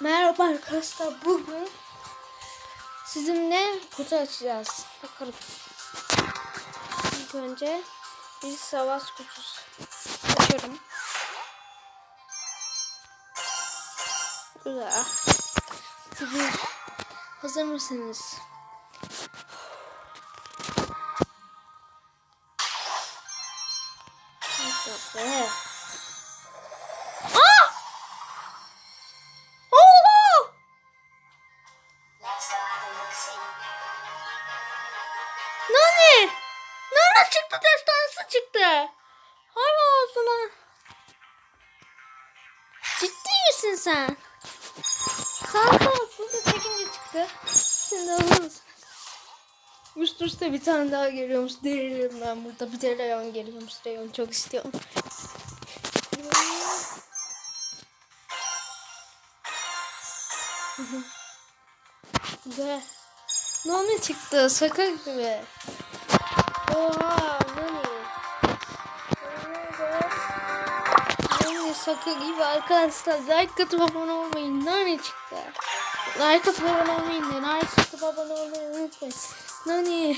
Merhaba arkadaşlar bugün sizinle kutu açacağız. Bakalım. İlk önce bir savaş kutusu açıyorum. Güzel. Bir. Hazır mısınız? Hadi Nani? Nana çıktı destansı çıktı. Hay ağzına. Ciddi misin sen? Kanka burada çekince çıktı. Şimdi alır mısın? Üst üste bir tane daha geliyormuş. Delirim ben burada. Bir de Leon geliyormuş. Leon çok istiyorum. Güzel. Nani çıktı. Sakar gibi. Oha Nani. Nani sakar gibi arkadaşlar. Like atıp abone olmayın. Nani çıktı. Like atıp abone olmayın. Like atıp abone olmayı unutmayın. Nani.